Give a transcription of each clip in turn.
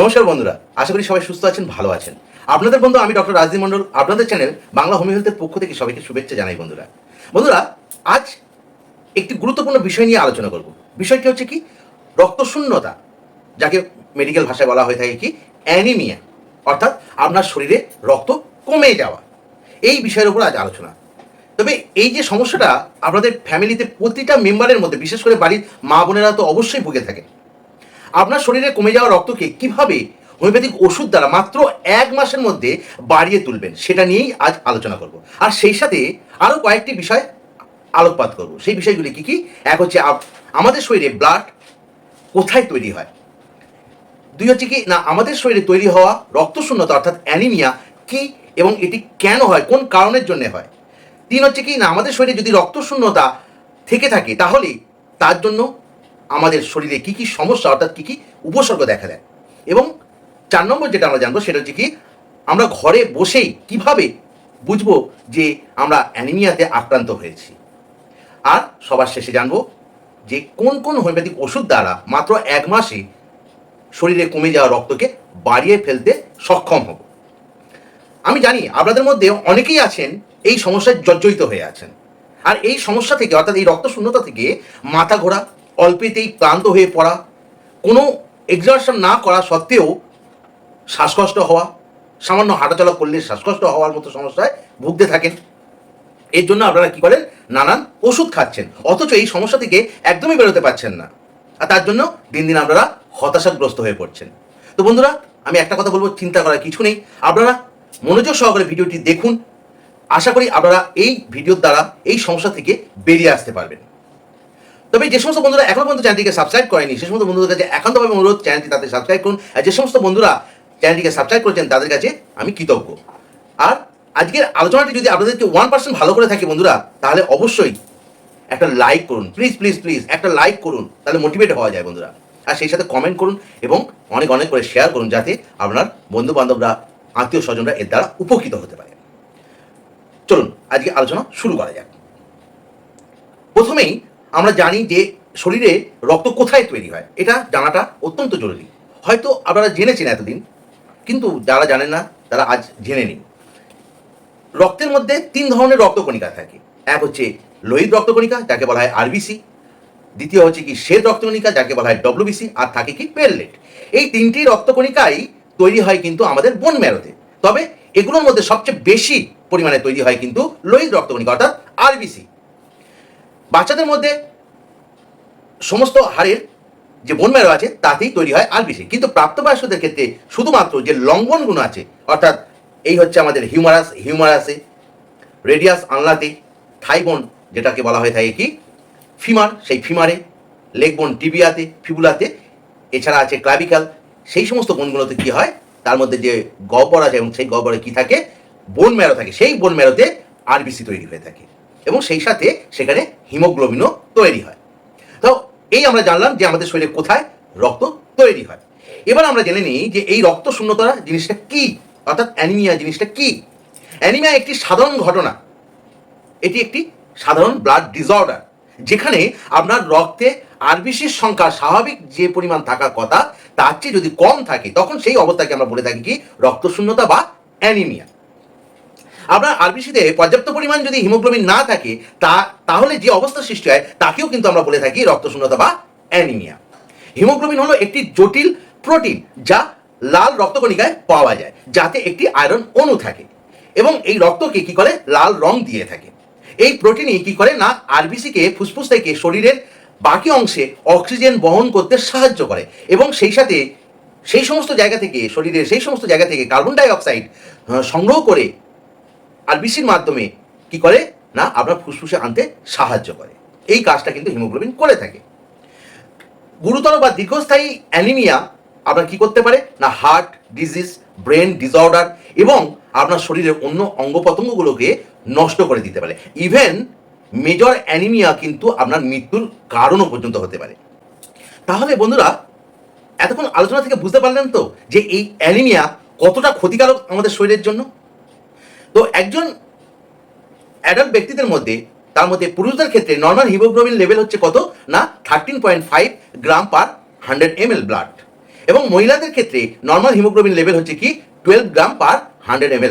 নমস্কার বন্ধুরা, আশা করি সবাই সুস্থ আছেন, ভালো আছেন। আপনাদের বন্ধু, আমি ডক্টর রাজদীপ মন্ডল আপনাদের চ্যানেল বাংলা হোমিও হেলথের পক্ষ থেকে সবাইকে শুভেচ্ছা জানাই বন্ধুরা। বন্ধুরা, আজ একটি গুরুত্বপূর্ণ বিষয় নিয়ে আলোচনা করব। বিষয়টি হচ্ছে কি? রক্তশূন্যতা, যাকে মেডিকেল ভাষায় বলা হয়ে থাকে কি? অ্যানিমিয়া অর্থাৎ আপনার শরীরে রক্ত কমে যাওয়া। এই বিষয়ের উপর আজ আলোচনা। তবে এই যে সমস্যাটা আপনাদের ফ্যামিলিতে প্রতিটা মেম্বারের মধ্যে, বিশেষ করে বাড়ির মা বোনেরা তো অবশ্যই ভুগে থাকে আপনার শরীরে কমে যাওয়া রক্তকে কীভাবে হোমিওপ্যাথিক ওষুধ দ্বারা মাত্র এক মাসের মধ্যে বাড়িয়ে তুলবেন, সেটা নিয়েই আজ আলোচনা করব। আর সেই সাথে আরও কয়েকটি বিষয় আলোকপাত করব। সেই বিষয়গুলি কি কি? এক হচ্ছে আমাদের শরীরে ব্লাড কোথায় তৈরি হয়? দুই হচ্ছে কি, না, আমাদের শরীরে তৈরি হওয়া রক্তশূন্যতা, অর্থাৎ অ্যানিমিয়া কি এবং এটি কেন হয়? কোন কারণের জন্য হয়? তিন হচ্ছে কি, না, আমাদের শরীরে যদি রক্তশূন্যতা থেকে থাকে, তাহলে তার জন্য আমাদের শরীরে কি কি সমস্যা, অর্থাৎ কি কি উপসর্গ দেখা দেয়। এবং চার নম্বর যেটা আমরা জানব সেটা হচ্ছে কি, আমরা ঘরে বসেই কীভাবে বুঝব যে আমরা অ্যানিমিয়াতে আক্রান্ত হয়েছি? আর সবার শেষে জানব যে কোন কোন হোমিওপ্যাথিক ওষুধ দ্বারা মাত্র এক মাসে শরীরে কমে যাওয়া রক্তকে বাড়িয়ে ফেলতে সক্ষম হব। আমি জানি আপনাদের মধ্যে অনেকেই আছেন, এই সমস্যায় জর্জরিত হয়ে আছেন। আর এই সমস্যা থেকে, অর্থাৎ এই রক্ত শূন্যতা থেকে মাথা ঘোরা অল্পেতেই ক্লান্ত হয়ে পড়া, কোনো এক্সারশন না করা সত্ত্বেও শ্বাসকষ্ট হওয়া, সামান্য হাঁটাচলা করলে শ্বাসকষ্ট হওয়ার মতো সমস্যায় ভুগতে থাকেন। এর জন্য আপনারা কি করেন? নানান ওষুধ খাচ্ছেন, অথচ এই সমস্যা থেকে একদমই বেরোতে পারছেন না। আর তার জন্য দিন দিন আপনারা হতাশাগ্রস্ত হয়ে পড়ছেন। তো বন্ধুরা, আমি একটা কথা বলব, চিন্তা করার কিছু নেই। আপনারা মনোযোগ সহকারে ভিডিওটি দেখুন। আশা করি আপনারা এই ভিডিওর দ্বারা এই সমস্যা থেকে বেরিয়ে আসতে পারবেন। তবে যে সমস্ত বন্ধুরা এখনও পর্যন্ত চ্যানেলটিকে সাবস্ক্রাইব করেনি সে সমস্ত বন্ধুদের কাছে একান্তভাবে অনুরোধ চ্যানেলটি তাদের সাবস্ক্রাইব করুন। আর যে সমস্ত বন্ধুরা চ্যানেলটিকে সাবস্ক্রাইব করেছেন, তাদের কাছে আমি কৃতজ্ঞ। আর আজকের আলোচনাটি যদি আপনাদেরকে ওয়ান পার্সেন্ট ভালো করে থাকে বন্ধুরা, তাহলে অবশ্যই একটা লাইক করুন। প্লিজ প্লিজ প্লিজ একটা লাইক করুন, তাহলে মোটিভেট হওয়া যায় বন্ধুরা। আর সেই সাথে কমেন্ট করুন এবং অনেক অনেক করে শেয়ার করুন, যাতে আপনার বন্ধু বান্ধবরা আত্মীয় স্বজনরা এর দ্বারা উপকৃত হতে পারে। চলুন, আজকে আলোচনা শুরু করা যাক। প্রথমেই আমরা জানি যে শরীরে রক্ত কোথায় তৈরি হয়। এটা জানাটা অত্যন্ত জরুরি। হয়তো আপনারা জেনেছেন এতদিন, কিন্তু যারা জানেন না, তারা আজ জেনে নিন। রক্তের মধ্যে তিন ধরনের রক্তকণিকা থাকে। এক হচ্ছে লোহিত রক্তকণিকা, যাকে বলা হয় আরবিসি দ্বিতীয় হচ্ছে কি শ্বেত রক্তকণিকা, যাকে বলা হয় ডব্লিউবিসি আর থাকে কি পেললেট এই তিনটি রক্তকণিকাই তৈরি হয় কিন্তু আমাদের বোন ম্যারোতে তবে এগুলোর মধ্যে সবচেয়ে বেশি পরিমাণে তৈরি হয় কিন্তু লোহিত রক্তকণিকা, অর্থাৎ আরবিসি বাচ্চাদের মধ্যে সমস্ত হাড়ের যে বোন ম্যারো আছে, তাতেই তৈরি হয় আরবিসি কিন্তু প্রাপ্তবয়স্কদের ক্ষেত্রে শুধুমাত্র যে লঙ্ঘনগুলো আছে, অর্থাৎ এই হচ্ছে আমাদের হিউমারাস হিউমারাসে রেডিয়াস আনলাতে থাইবোন যেটাকে বলা হয়ে থাকে কি? ফিমার সেই ফিমারে লেগবোন টিবিয়াতে ফিবুলাতে এছাড়া আছে ক্লাবিকাল সেই সমস্ত বোনগুলোতে কি হয়? তার মধ্যে যে গহ্বর আছে এবং সেই গহ্বরে কি থাকে? বোন ম্যারো থাকে। সেই বোন ম্যারোতে আরবিসি তৈরি হয়ে থাকে। এবং সেই সাথে সেখানে হিমোগ্লোবিনও তৈরি হয়। তো এই আমরা জানলাম যে আমাদের শরীরে কোথায় রক্ত তৈরি হয়। এবার আমরা জেনে নিই যে এই রক্ত শূন্যতা জিনিসটা কি? অর্থাৎ অ্যানিমিয়া জিনিসটা কি? অ্যানিমিয়া একটি সাধারণ ঘটনা। এটি একটি সাধারণ ব্লাড ডিসঅর্ডার যেখানে আপনার রক্তে আরবিসির সংখ্যা স্বাভাবিক যে পরিমাণ থাকার কথা, তার চেয়ে যদি কম থাকে, তখন সেই অবস্থাকে আমরা বলে থাকি কি? রক্তশূন্যতা বা অ্যানিমিয়া। আপনার আরবিসিতে পর্যাপ্ত পরিমাণ যদি হিমোগ্লোবিন না থাকে, তা, তাহলে যে অবস্থা সৃষ্টি হয়, তাকেও কিন্তু আমরা বলে থাকি রক্তশূন্যতা বা অ্যানিমিয়া। হিমোগ্লোবিন হলো একটি জটিল প্রোটিন যা লাল রক্তকণিকায় পাওয়া যায়, যাতে একটি আয়রন অণু থাকে এবং এই রক্তকে কি করে? লাল রং দিয়ে থাকে। এই প্রোটিনই কি করে? না, আরবিসিকে ফুসফুস থেকে শরীরের বাকি অংশে অক্সিজেন বহন করতে সাহায্য করে এবং সেই সাথে সেই সমস্ত জায়গা থেকে, শরীরের সেই সমস্ত জায়গা থেকে কার্বন ডাই অক্সাইড সংগ্রহ করে আরবিসির মাধ্যমে কি করে? না, আপনার ফুসফুসে আনতে সাহায্য করে। এই কাজটা কিন্তু হিমোগ্লোবিন করে থাকে। গুরুতর বা দীর্ঘস্থায়ী অ্যানিমিয়া আপনার কি করতে পারে? না, হার্ট ডিজিজ, ব্রেন ডিসঅর্ডার এবং আপনার শরীরের অন্য অঙ্গ প্রত্যঙ্গগুলোকে নষ্ট করে দিতে পারে। ইভেন মেজর অ্যানিমিয়া কিন্তু আপনার মৃত্যুর কারণও পর্যন্ত হতে পারে। তাহলে বন্ধুরা, এতক্ষণ আলোচনা থেকে বুঝতে পারলেন তো যে এই অ্যানিমিয়া কতটা ক্ষতিকারক আমাদের শরীরের জন্য? তো একজন অ্যাডাল্ট ব্যক্তিদের মধ্যে, তার মধ্যে পুরুষদের ক্ষেত্রে নর্মাল হিমোগ্লোবিন লেভেল হচ্ছে কত? না thirteen point five gram per hundred M L blood এবং মহিলাদের ক্ষেত্রে নর্মাল হিমোগ্লোবিন লেভেল হচ্ছে কি? Twelve gram per hundred M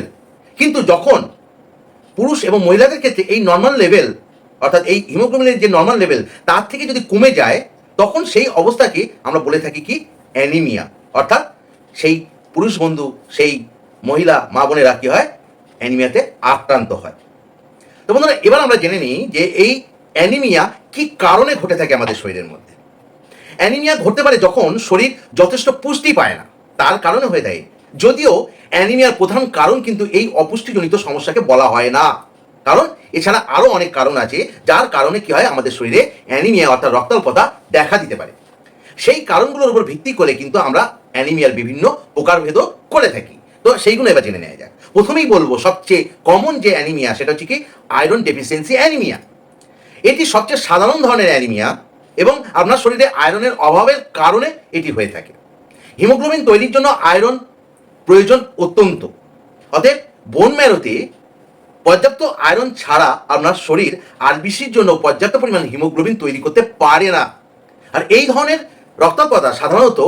কিন্তু যখন পুরুষ এবং মহিলাদের ক্ষেত্রে এই নর্মাল লেভেল অর্থাৎ এই হিমোগ্লোবিনের যে নর্মাল লেভেল তার থেকে যদি কমে যায়, তখন সেই অবস্থাকে আমরা বলে থাকি কি? অ্যানিমিয়া অর্থাৎ সেই পুরুষ বন্ধু, সেই মহিলা, মা বোনেরা কি হয়? অ্যানিমিয়াতে আক্রান্ত হয়। তো বন্ধুরা, এবার আমরা জেনে নিই যে এই অ্যানিমিয়া কি কারণে ঘটে থাকে আমাদের শরীরের মধ্যে। অ্যানিমিয়া ঘটতে পারে যখন শরীর যথেষ্ট পুষ্টি পায় না। তার কারণে হয়ে থাকে। যদিও অ্যানিমিয়ার প্রধান কারণ কিন্তু এই অপুষ্টিজনিত সমস্যাকে বলা হয় না। কারণ এছাড়া আরও অনেক কারণ আছে, যার কারণে কি হয় আমাদের শরীরে অ্যানিমিয়া অর্থাৎ রক্তাল্পতা দেখা দিতে পারে। সেই কারণগুলোর উপর ভিত্তি করে কিন্তু আমরা অ্যানিমিয়ার বিভিন্ন প্রকারভেদও করে থাকি। তো সেইগুলো এবার জেনে নেওয়া যাক। প্রথমেই বলব, সবচেয়ে কমন যে অ্যানিমিয়া সেটা হচ্ছে কি আয়রন ডেফিসিয়েন্সি অ্যানিমিয়া এটি সবচেয়ে সাধারণ ধরনের অ্যানিমিয়া এবং আপনার শরীরে আয়রনের অভাবের কারণে এটি হয়ে থাকে। হিমোগ্লোবিন তৈরির জন্য আয়রন প্রয়োজন অত্যন্ত। অতএব বোন ম্যারোতে পর্যাপ্ত আয়রন ছাড়া আপনার শরীর আরবিসির জন্য পর্যাপ্ত পরিমাণ হিমোগ্লোবিন তৈরি করতে পারে না। আর এই ধরনের রক্তপতা সাধারণত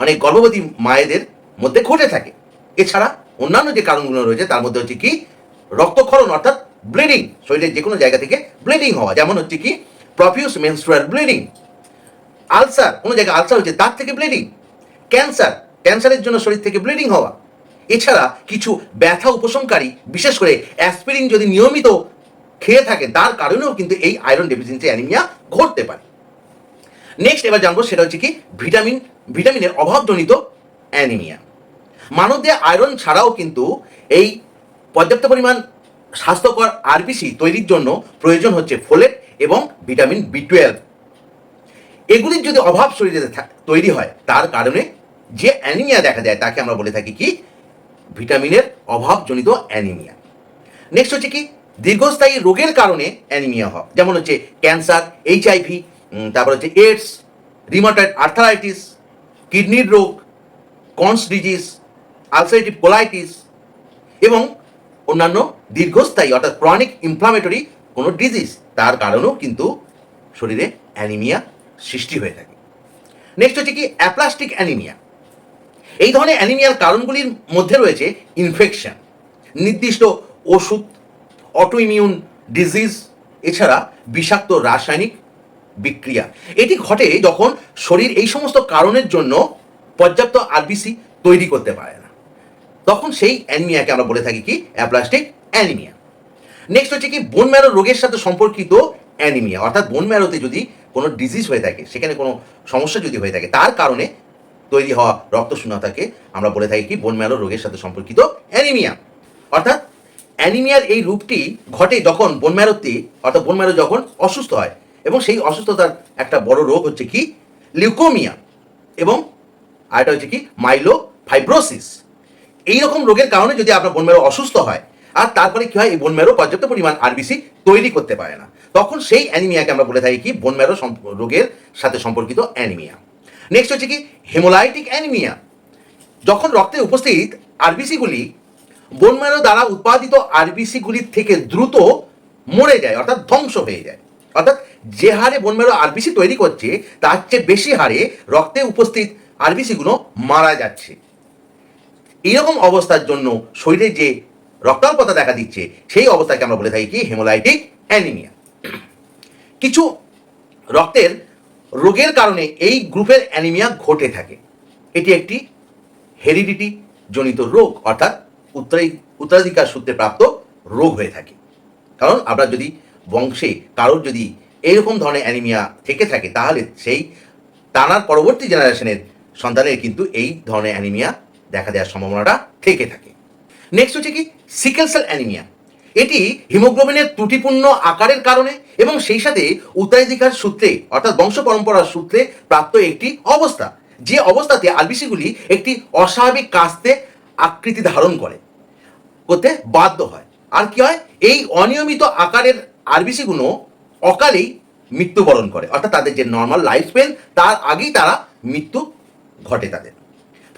অনেক গর্ভবতী মায়েদের মধ্যে ঘটে থাকে। এছাড়া অন্যান্য যে কারণগুলো রয়েছে, তার মধ্যে হচ্ছে কি? রক্তক্ষরণ অর্থাৎ ব্লিডিং শরীরের যে কোনো জায়গা থেকে ব্লিডিং হওয়া। যেমন হচ্ছে কি? প্রফিউস মেনস্ট্রুয়াল ব্লিডিং আলসার কোনো জায়গায় আলসার হচ্ছে তার থেকে ব্লিডিং ক্যান্সার ক্যান্সারের জন্য শরীর থেকে ব্লিডিং হওয়া। এছাড়া কিছু ব্যথা উপশমকারী, বিশেষ করে অ্যাসপিরিন যদি নিয়মিত খেয়ে থাকে, তার কারণেও কিন্তু এই আয়রন ডেফিসিয়েন্সি অ্যানিমিয়া ঘটতে পারে। নেক্সট এবার জানব, সেটা হচ্ছে কি? ভিটামিন ভিটামিনের অভাবজনিত অ্যানিমিয়া মানবদেহে আয়রন ছাড়াও কিন্তু এই পর্যাপ্ত পরিমাণ স্বাস্থ্যকর আরবিসি তৈরির জন্য প্রয়োজন হচ্ছে ফোলেট এবং ভিটামিন বি টুয়েলভ এগুলির যদি অভাব শরীরে তৈরি হয়, তার কারণে যে অ্যানিমিয়া দেখা যায়, তাকে আমরা বলে থাকি কি? ভিটামিনের অভাবজনিত অ্যানিমিয়া নেক্সট হচ্ছে কি? দীর্ঘস্থায়ী রোগের কারণে অ্যানিমিয়া হয়। যেমন হচ্ছে ক্যান্সার এইচআইভি তারপর হচ্ছে এইডস রিমাটয়েড আর্থারাইটিস কিডনির রোগ কনস ডিজিজ আলসারেটিভ কোলাইটিস এবং অন্যান্য দীর্ঘস্থায়ী অর্থাৎ ক্রনিক ইনফ্লামেটরি কোনো ডিজিজ তার কারণেও কিন্তু শরীরে অ্যানিমিয়া সৃষ্টি হয়ে থাকে। নেক্সট হচ্ছে কি অ্যাপ্লাস্টিক অ্যানিমিয়া এই ধরনের অ্যানিমিয়ার কারণগুলির মধ্যে রয়েছে ইনফেকশন নির্দিষ্ট ওষুধ অটোইমিউন ডিজিজ এছাড়া বিষাক্ত রাসায়নিক বিক্রিয়া। এটি ঘটে যখন শরীর এই সমস্ত কারণের জন্য পর্যাপ্ত আরবিসি তৈরি করতে পারে না। তখন সেই অ্যানিমিয়াকে আমরা বলে থাকি কি? Aplastic anaemia. নেক্সট হচ্ছে কি বোন ম্যারো রোগের সাথে সম্পর্কিত অ্যানিমিয়া। অর্থাৎ বোন ম্যারোতে যদি কোনো ডিজিজ হয়ে থাকে, সেখানে কোনো সমস্যা যদি হয়ে থাকে, তার কারণে তৈরি হওয়া রক্তশূন্যতাকে আমরা বলে থাকি কি বোন ম্যারো রোগের সাথে সম্পর্কিত অ্যানিমিয়া। অর্থাৎ অ্যানিমিয়ার এই রূপটি ঘটে যখন বোন ম্যারোতে অর্থাৎ বোন ম্যারো যখন অসুস্থ হয়, এবং সেই অসুস্থতার একটা বড় রোগ হচ্ছে কি লিউকোমিয়া এবং আরেকটা হচ্ছে কি মাইলো ফাইব্রোসিস এই রকম রোগের কারণে যদি আপনার বোন ম্যারো অসুস্থ হয়, আর তারপরে কি হয়? এই বোন ম্যারো পর্যাপ্ত পরিমাণ আরবিসি তৈরি করতে পারে না। তখন সেই অ্যানিমিয়াকে আমরা বলে থাকি কি? বোন ম্যারো সম্প- রোগের সাথে সম্পর্কিত অ্যানিমিয়া নেক্সট হচ্ছে কি? হেমোলাইটিক অ্যানিমিয়া যখন রক্তে উপস্থিত আরবিসিগুলি বোন ম্যারো দ্বারা উৎপাদিত আরবিসিগুলির থেকে দ্রুত মরে যায়, অর্থাৎ ধ্বংস হয়ে যায়। অর্থাৎ যে হারে বোন ম্যারো আরবিসি তৈরি করছে, তার চেয়ে বেশি হারে রক্তে উপস্থিত আরবিসিগুলো মারা যাচ্ছে। এইরকম অবস্থার জন্য শরীরে যে রক্তাল্পতা দেখা দিচ্ছে, সেই অবস্থাকে আমরা বলে থাকি কি হেমোলাইটিক অ্যানিমিয়া। কিছু রক্তের রোগের কারণে এই গ্রুপের অ্যানিমিয়া ঘটে থাকে। এটি একটি হেরিডিটি জনিত রোগ, অর্থাৎ উত্তরাই, উত্তরাধিকার সূত্রে প্রাপ্ত রোগ হয়ে থাকে। কারণ আমরা যদি বংশে কারোর যদি এইরকম ধরনের অ্যানিমিয়া থেকে থাকে, তাহলে সেই টানার পরবর্তী জেনারেশনের সন্তানের কিন্তু এই ধরনের অ্যানিমিয়া দেখা দেওয়ার সম্ভাবনাটা থেকে থাকে। নেক্সট হচ্ছে কি? সিকেল সেল অ্যানিমিয়া এটি হিমোগ্লোবিনের ত্রুটিপূর্ণ আকারের কারণে এবং সেই সাথে উত্তরাধিকার সূত্রে, অর্থাৎ বংশ পরম্পরার সূত্রে প্রাপ্ত একটি অবস্থা। যে অবস্থাতে আলবিসিগুলি একটি অস্বাভাবিক কাস্তে আকৃতি ধারণ করে, করতে বাধ্য হয়। আর কি হয়? এই অনিয়মিত আকারের আরবিসিগুলো অকালেই মৃত্যুবরণ করে, অর্থাৎ তাদের যে নর্মাল লাইফ স্পেন তার আগেই তারা মৃত্যু ঘটে তাদের।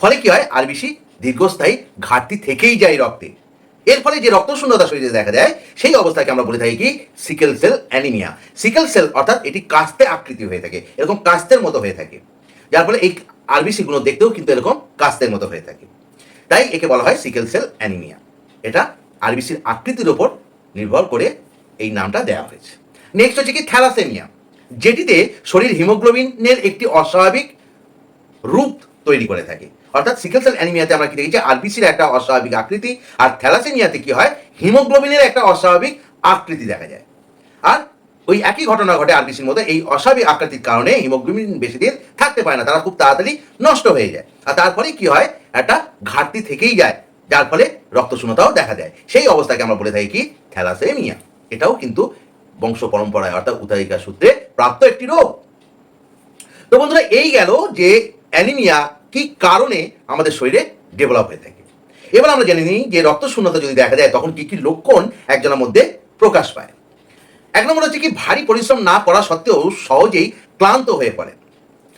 ফলে কি হয়? আরবিসি দীর্ঘস্থায়ী ঘাটতি থেকেই যায় রক্তে। এর ফলে যে রক্তশূন্যতা শরীরে দেখা যায়, সেই অবস্থাকে আমরা বলে থাকি কি? Sickle cell anaemia. Sickle cell অর্থাৎ এটি কাস্তে আকৃতি হয়ে থাকে, এরকম কাস্তের মতো হয়ে থাকে। যার ফলে এই আরবিসিগুলো দেখতেও কিন্তু এরকম কাস্তের মতো হয়ে থাকে। তাই একে বলা হয় সিকেল সেল অ্যানিমিয়া। এটা আরবিসির আকৃতির ওপর নির্ভর করে এই নামটা দেওয়া হয়েছে। নেক্সট হচ্ছে কি? থ্যালাসেমিয়া। যেটিতে শরীর হিমোগ্লোবিনের একটি অস্বাভাবিক রূপ তৈরি করে থাকে। অর্থাৎ সিকেল সেল অ্যানিমিয়াতে আমরা কি দেখেছি? আরবিসির একটা অস্বাভাবিক আকৃতি আর থ্যালাসেমিয়াতে কি হয়? হিমোগ্লোবিনের একটা অস্বাভাবিক আকৃতি দেখা যায়। আর ওই একই ঘটনা ঘটে আরবিসির মধ্যে। এই অস্বাভাবিক আকৃতির কারণে হিমোগ্লোবিন বেশি দিন থাকতে পারে না। তারা খুব তাড়াতাড়ি নষ্ট হয়ে যায়। আর তারপরে কি হয়? একটা ঘাটতি থেকেই যায়। যার ফলে রক্তশূন্যতাও দেখা দেয়। সেই অবস্থাকে আমরা বলে থাকি কি থ্যালাসেমিয়া এটাও কিন্তু বংশ পরম্পরায় অর্থাৎ উত্তরাধিকার সূত্রে প্রাপ্ত একটি রোগ। তো বন্ধুরা, এই গেল যে অ্যানিমিয়া কি কারণে আমাদের শরীরে ডেভেলপ হয়ে থাকে। এবার আমরা জেনে নিই যে রক্ত শূন্যতা যদি দেখা যায়, তখন কি কি লক্ষণ একজনের মধ্যে প্রকাশ পায়। এক নম্বর হচ্ছে কি, ভারী পরিশ্রম না করা সত্ত্বেও সহজেই ক্লান্ত হয়ে পড়ে।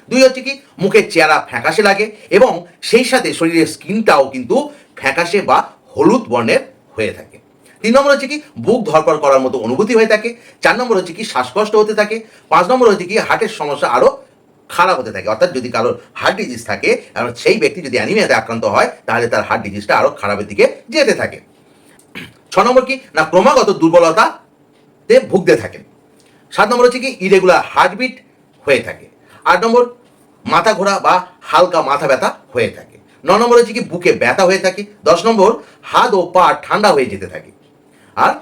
দুই হচ্ছে কি, মুখের চেহারা ফ্যাকাশে লাগে এবং সেই সাথে শরীরের স্কিনটাও কিন্তু ফ্যাকাশে বা হলুদ বর্ণের হয়ে থাকে। তিন নম্বর হচ্ছে কি, বুক ধরপড় করার মতো অনুভূতি হয়ে থাকে। চার নম্বর হচ্ছে কি, শ্বাসকষ্ট হতে থাকে। পাঁচ নম্বর হচ্ছে কি, হার্টের সমস্যা আরও খারাপ হতে থাকে। অর্থাৎ যদি কারোর হার্ট ডিজিজ থাকে এবং সেই ব্যক্তি যদি অ্যানিমিয়াতে আক্রান্ত হয়, তাহলে তার হার্ট ডিজিজটা আরও খারাপের দিকে যেতে থাকে। ছ নম্বর কি? না, ক্রমাগত দুর্বলতাতে ভুগতে থাকেন সাত নম্বর হচ্ছে কি? ইরেগুলার হার্টবিট হয়ে থাকে। আট নম্বর, মাথা ঘোরা বা হালকা মাথা ব্যথা হয়ে থাকে। ন নম্বর হচ্ছে কি? বুকে ব্যথা হয়ে থাকে। দশ নম্বর, হাত ও পা ঠান্ডা হয়ে যেতে থাকে। আর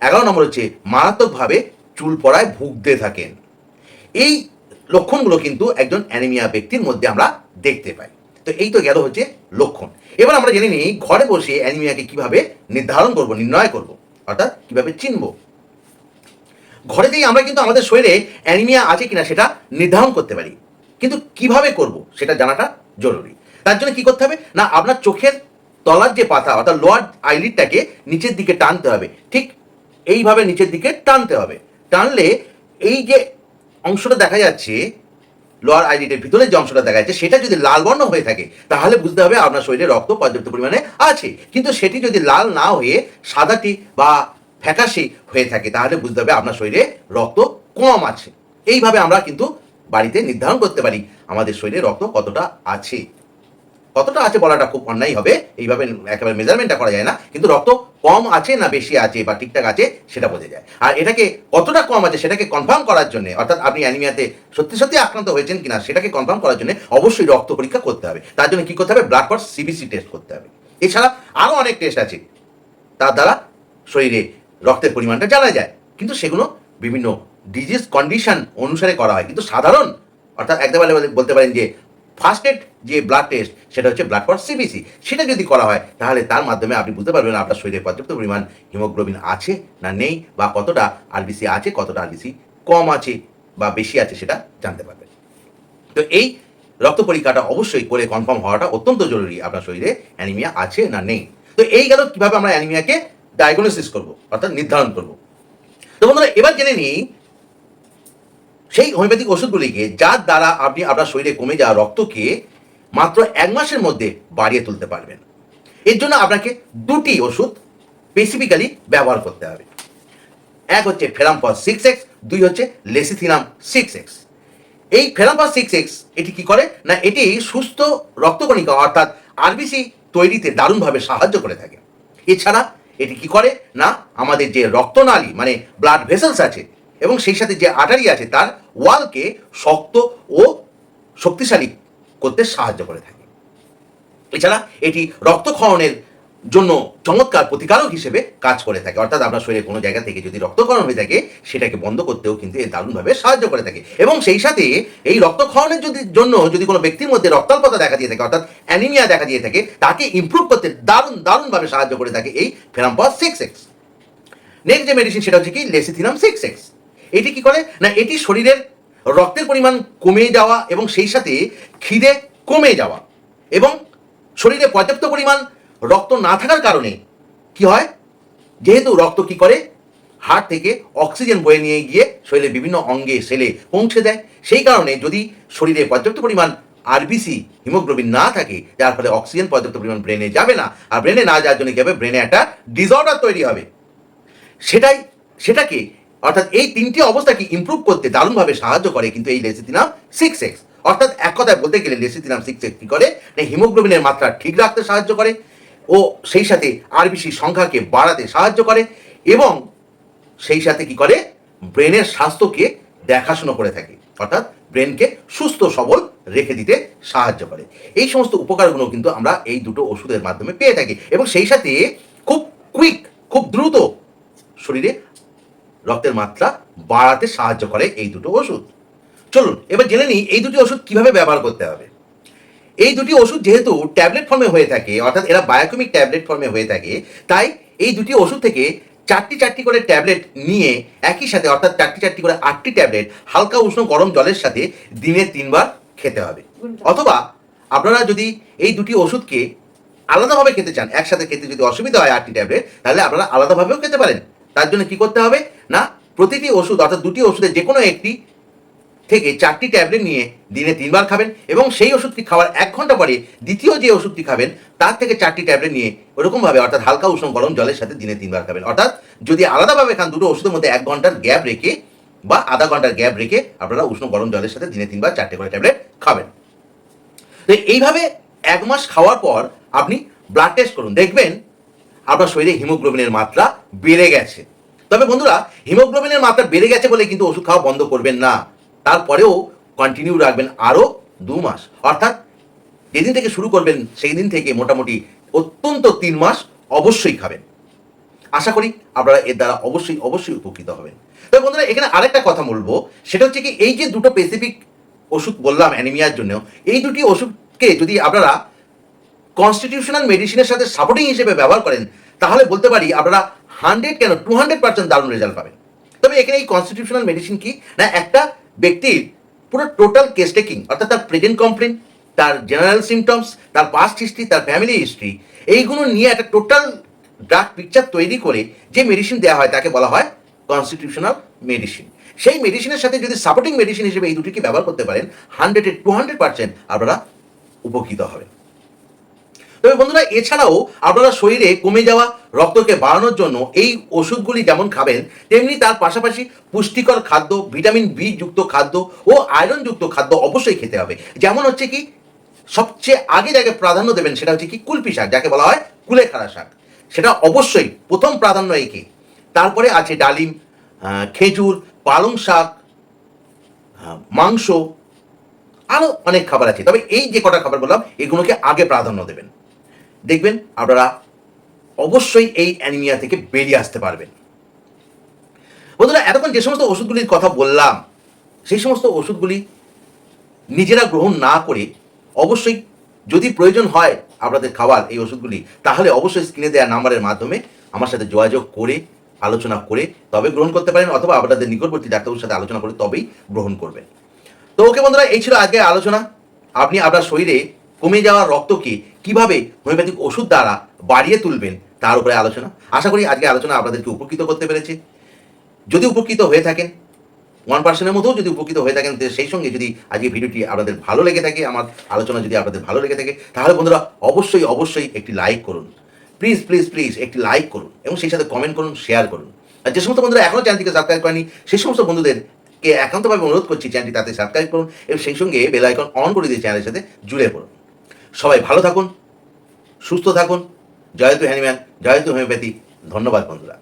এগারো নম্বর হচ্ছে মারাত্মকভাবে চুল পড়ায় ভুগতে থাকেন। এই লক্ষণগুলো কিন্তু একজন অ্যানিমিয়া ব্যক্তির মধ্যে আমরা দেখতে পাই। তো এই তো গেল হচ্ছে লক্ষণ। এবার আমরা জেনে নিই ঘরে বসে অ্যানিমিয়াকে কীভাবে নির্ধারণ করব, নির্ণয় করব, অর্থাৎ কীভাবে চিনব। ঘরেতেই আমরা কিন্তু আমাদের শরীরে অ্যানিমিয়া আছে কিনা সেটা নির্ধারণ করতে পারি। কিন্তু কীভাবে করব সেটা জানাটা জরুরি। তার জন্য কি করতে হবে? না, আপনার চোখের তলার যে পাতা অর্থাৎ লোয়ার আইলিডটাকে নিচের দিকে টানতে হবে। ঠিক এইভাবে নিচের দিকে টানতে হবে। টানলে এই যে অংশটা দেখা যাচ্ছে লোয়ার আইলিডের ভিতরে যে অংশটা দেখা যাচ্ছে, সেটা যদি লাল বর্ণ হয়ে থাকে, তাহলে বুঝতে হবে আপনার শরীরে রক্ত পর্যাপ্ত পরিমাণে আছে। কিন্তু সেটি যদি লাল না হয়ে সাদাটি বা ফ্যাকাশি হয়ে থাকে, তাহলে বুঝতে হবে আপনার শরীরে রক্ত কম আছে। এইভাবে আমরা কিন্তু বাড়িতে নির্ধারণ করতে পারি, আমাদের শরীরে রক্ত কতটা আছে। কতটা আছে বলাটা খুব অন্যায় হবে। এইভাবে একেবারে মেজারমেন্টটা করা যায় না। কিন্তু রক্ত কম আছে না বেশি আছে বা ঠিকঠাক আছে, সেটা বোঝা যায়। আর এটাকে কতটা কম আছে সেটাকে কনফার্ম করার জন্য, অর্থাৎ আপনি অ্যানিমিয়াতে সত্যি সত্যি আক্রান্ত হয়েছেন কিনা সেটাকে কনফার্ম করার জন্য অবশ্যই রক্ত পরীক্ষা করতে হবে। তার জন্য কী করতে হবে? ব্লাড ফর সিবিসি টেস্ট করতে হবে। এছাড়া আরও অনেক টেস্ট আছে। তার দ্বারা শরীরে রক্তের পরিমাণটা জানা যায়। কিন্তু সেগুলো বিভিন্ন ডিজিজ কন্ডিশন অনুসারে করা হয়। কিন্তু সাধারণ, অর্থাৎ একদম বলতে পারেন যে ফার্স্ট এড যে ব্লাড টেস্ট সেটা হচ্ছে ব্লাড ফর সিবিসি সেটা যদি করা হয়, তাহলে তার মাধ্যমে আপনি বুঝতে পারবেন আপনার শরীরে পর্যাপ্ত পরিমাণ হিমোগ্লোবিন আছে না নেই, বা কতটা আরবিসি আছে, কতটা আরবিসি কম আছে, বা বেশি আছে, সেটা জানতে পারবেন। তো এই রক্ত পরীক্ষাটা অবশ্যই করে কনফার্ম হওয়াটা অত্যন্ত জরুরি, আপনার শরীরে অ্যানিমিয়া আছে না নেই। তো এই গেল কীভাবে আমরা অ্যানিমিয়াকে ডায়াগনোসিস করব, অর্থাৎ নির্ধারণ করব। তো বন্ধুরা, এবার জেনে নিই সেই হোমিওপ্যাথিক ওষুধগুলিকে যার দ্বারা আপনি আপনার শরীরে কমে যাওয়া রক্তকে মাত্র এক মাসের মধ্যে বাড়িয়ে তুলতে পারবেন। এর জন্য আপনাকে দুটি ওষুধ স্পেসিফিক্যালি ব্যবহার করতে হবে। এক হচ্ছে ফেরামপস সিক্স এক্স দুই হচ্ছে লেসিথিনাম সিক্স এক্স এই ফেরামপস সিক্স এক্স এটি কি করে? না, এটি সুস্থ রক্তকণিকা অর্থাৎ আরবিসি তৈরিতে দারুণভাবে সাহায্য করে থাকে। এছাড়া এটি কি করে? না, আমাদের যে রক্তনালী মানে ব্লাড ভেসেলস আছে এবং সেই সাথে যে আটারি আছে, তার ওয়ালকে শক্ত ও শক্তিশালী করতে সাহায্য করে থাকে। এছাড়া এটি রক্তক্ষরণের জন্য চমৎকার প্রতিকারক হিসেবে কাজ করে থাকে। অর্থাৎ আপনার শরীরে কোনো জায়গা থেকে যদি রক্তক্ষরণ হয়ে থাকে, সেটাকে বন্ধ করতেও কিন্তু এ দারুণভাবে সাহায্য করে থাকে। এবং সেই সাথে এই রক্তক্ষরণের যদি জন্য যদি কোনো ব্যক্তির মধ্যে রক্তাল্পতা দেখা দিয়ে থাকে, অর্থাৎ অ্যানিমিয়া দেখা দিয়ে থাকে, তাকে ইমপ্রুভ করতে দারুণ, দারুণভাবে সাহায্য করে থাকে এই ফেরাম্পাস সিক্স এক্স নেক্সট যে মেডিসিন সেটা হচ্ছে কি লেসিথিনাম সিক্স এক্স এটি কি করে? না, এটি শরীরের রক্তের পরিমাণ কমে যাওয়া এবং সেই সাথে খিদে কমে যাওয়া এবং শরীরে পর্যাপ্ত পরিমাণ রক্ত না থাকার কারণে কি হয়? যেহেতু রক্ত কি করে? হার্ট থেকে অক্সিজেন বয়ে নিয়ে গিয়ে শরীরের বিভিন্ন অঙ্গে, সেলে পৌঁছে দেয়। সেই কারণে যদি শরীরে পর্যাপ্ত পরিমাণ আরবিসি হিমোগ্লোবিন না থাকে, যার ফলে অক্সিজেন পর্যাপ্ত পরিমাণ ব্রেনে যাবে না। আর ব্রেনে না যাওয়ার জন্য কি হবে? ব্রেনে একটা ডিসঅর্ডার তৈরি হবে। সেটাই, সেটাকে অর্থাৎ এই তিনটি অবস্থাকে ইমপ্রুভ করতে দারুণভাবে সাহায্য করে কিন্তু এই লেসিথিনাম সিক্স এক্স অর্থাৎ এক কথায় বলতে গেলে লেসিথিনাম সিক্স কি করে? না হিমোগ্লোবিনের মাত্রা ঠিক রাখতে সাহায্য করে ও সেই সাথে আরবিসি সংখ্যাকে বাড়াতে সাহায্য করে এবং সেই সাথে কি করে? ব্রেনের স্বাস্থ্যকে দেখাশুনো করে থাকে। অর্থাৎ ব্রেনকে সুস্থ সবল রেখে দিতে সাহায্য করে। এই সমস্ত উপকারগুলো কিন্তু আমরা এই দুটো ওষুধের মাধ্যমে পেয়ে থাকি এবং সেই সাথে খুব কুইক খুব দ্রুত শরীরে রক্তের মাত্রা বাড়াতে সাহায্য করে এই দুটো ওষুধ। চলুন, এবার জেনে নিই এই দুটি ওষুধ কীভাবে ব্যবহার করতে হবে। এই দুটি ওষুধ যেহেতু ট্যাবলেট ফর্মে হয়ে থাকে, অর্থাৎ এরা বায়োকেমিক ট্যাবলেট ফর্মে হয়ে থাকে, তাই এই দুটি ওষুধ থেকে চারটি চারটি করে ট্যাবলেট নিয়ে একই সাথে, অর্থাৎ চারটি চারটি করে আটটি ট্যাবলেট হালকা উষ্ণ গরম জলের সাথে দিনে তিনবার খেতে হবে। অথবা আপনারা যদি এই দুটি ওষুধকে আলাদাভাবে খেতে চান, একসাথে খেতে যদি অসুবিধা হয় আটটি ট্যাবলেট, তাহলে আপনারা আলাদাভাবেও খেতে পারেন। তার জন্য কি করতে হবে? না, প্রতিটি ওষুধ, অর্থাৎ দুটি ওষুধের যে কোনো একটি থেকে চারটি ট্যাবলেট নিয়ে দিনে তিনবার খাবেন এবং সেই ওষুধটি খাওয়ার এক ঘণ্টা পরে দ্বিতীয় যে ওষুধটি খাবেন, তার থেকে চারটি ট্যাবলেট নিয়ে ওরকমভাবে, অর্থাৎ হালকা উষ্ণ গরম জলের সাথে দিনে তিনবার খাবেন। অর্থাৎ যদি আলাদাভাবে খান, দুটো ওষুধের মধ্যে এক ঘণ্টার গ্যাপ রেখে বা আধা ঘণ্টার গ্যাপ রেখে আপনারা উষ্ণ গরম জলের সাথে দিনে তিনবার চারটে করে ট্যাবলেট খাবেন। তো এইভাবে এক মাস খাওয়ার পর আপনি ব্লাড টেস্ট করুন। দেখবেন আপনার শরীরে হিমোগ্লোবিনের মাত্রা বেড়ে গেছে। তবে বন্ধুরা, হিমোগ্লোবিনের মাত্রা বেড়ে গেছে বলে কিন্তু ওষুধ খাওয়া বন্ধ করবেন না। তারপরেও কন্টিনিউ রাখবেন আরও দু মাস। অর্থাৎ যেদিন থেকে শুরু করবেন সেই দিন থেকে মোটামুটি অত্যন্ত তিন মাস অবশ্যই খাবেন। আশা করি আপনারা এর দ্বারা অবশ্যই অবশ্যই উপকৃত হবেন। তবে বন্ধুরা, এখানে আরেকটা কথা বলব। সেটা হচ্ছে কি, এই যে দুটো স্পেসিফিক ওষুধ বললাম অ্যানিমিয়ার জন্য, এই দুটি ওষুধকে যদি আপনারা কনস্টিটিউশনাল মেডিসিনের সাথে সাপোর্টিং হিসেবে ব্যবহার করেন, তাহলে বলতে পারি আপনারা হান্ড্রেড কেন টু হান্ড্রেড পার্সেন্ট দারুণ রেজাল্ট পাবেন। তবে এখানে এই কনস্টিটিউশনাল মেডিসিন কি? না, একটা ব্যক্তির পুরো টোটাল কেস টেকিং অর্থাৎ তার প্রেজেন্ট কমপ্লেন তার জেনারেল সিমটমস তার পাস্ট হিস্ট্রি তার ফ্যামিলি হিস্ট্রি এইগুলো নিয়ে একটা টোটাল ড্রাগ পিকচার তৈরি করে যে মেডিসিন দেওয়া হয়, তাকে বলা হয় কনস্টিটিউশনাল মেডিসিন সেই মেডিসিনের সাথে যদি সাপোর্টিং মেডিসিন হিসেবে এই দুটিকে ব্যবহার করতে পারেন হান্ড্রেডে টু হান্ড্রেড পার্সেন্ট আপনারা উপকৃত হবেন। তবে বন্ধুরা, এছাড়াও আপনারা শরীরে কমে যাওয়া রক্তকে বাড়ানোর জন্য এই ওষুধগুলি যেমন খাবেন, তেমনি তার পাশাপাশি পুষ্টিকর খাদ্য, ভিটামিন বি যুক্ত খাদ্য ও আয়রন যুক্ত খাদ্য অবশ্যই খেতে হবে। যেমন হচ্ছে কি, সবচেয়ে আগে যাকে প্রাধান্য দেবেন সেটা হচ্ছে কি, কুলপি শাক, যাকে বলা হয় কুলেখাড়া শাক। সেটা অবশ্যই প্রথম প্রাধান্য একে তারপরে আছে ডালিম খেজুর, পালং শাক মাংস আরও অনেক খাবার আছে। তবে এই যে কটা খাবার বললাম, এগুলোকে আগে প্রাধান্য দেবেন। দেখবেন আপনারা অবশ্যই এই অ্যানিমিয়া থেকে বেরিয়ে আসতে পারবেন। বন্ধুরা, এতক্ষণ যে সমস্ত ওষুধগুলির কথা বললাম, সেই সমস্ত ওষুধগুলি নিজেরা গ্রহণ না করে অবশ্যই যদি প্রয়োজন হয় আপনাদের খাবার এই ওষুধগুলি, তাহলে অবশ্যই স্ক্রিনে দেওয়া নাম্বারের মাধ্যমে আমার সাথে যোগাযোগ করে, আলোচনা করে তবে গ্রহণ করতে পারেন অথবা আপনাদের নিকটবর্তী ডাক্তারের সাথে আলোচনা করে তবেই গ্রহণ করবেন। তো ওকে বন্ধুরা, এই ছিল আজকের আলোচনা। আপনি আপনার শরীরে কমে যাওয়া রক্তকে কীভাবে হোমিওপ্যাথিক ওষুধ দ্বারা বাড়িয়ে তুলবেন? তার উপরে আলোচনা। আশা করি আজকে আলোচনা আপনাদেরকে উপকৃত করতে পেরেছে। যদি উপকৃত হয়ে থাকেন ওয়ান পার্সেন্টের মধ্যেও যদি উপকৃত হয়ে থাকেন সেই সঙ্গে যদি আজকে ভিডিওটি আপনাদের ভালো লেগে থাকে, আমার আলোচনা যদি আপনাদের ভালো লেগে থাকে, তাহলে বন্ধুরা অবশ্যই অবশ্যই একটি লাইক করুন। প্লিজ প্লিজ প্লিজ একটি লাইক করুন এবং সেই সাথে কমেন্ট করুন শেয়ার করুন। আর যে সমস্ত বন্ধুরা এখনও চ্যানেলটিকে সাবস্ক্রাইব করেনি, সেই সমস্ত বন্ধুদেরকে একান্তভাবে অনুরোধ করছি চ্যানেলটি তাতে সাবস্ক্রাইব করুন এবং সেই সঙ্গে বেল আইকন অন করে দিয়ে চ্যানেলের সাথে জুড়ে পড়ুন। সবাই ভালো থাকুন সুস্থ থাকুন। জয়তু হ্যানিম্যান জয়তু হোমিওপ্যাথি। ধন্যবাদ বন্ধুরা।